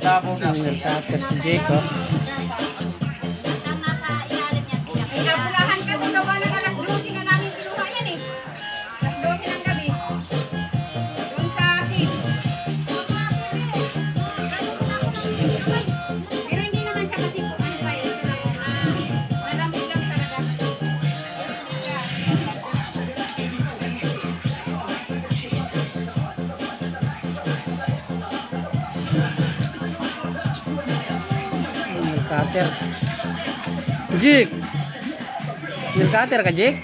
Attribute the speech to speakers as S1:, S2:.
S1: Ibabaw
S2: ng helicopter si
S3: Jacob.
S4: May
S2: cutter. Jik! May cutter ka, Jik?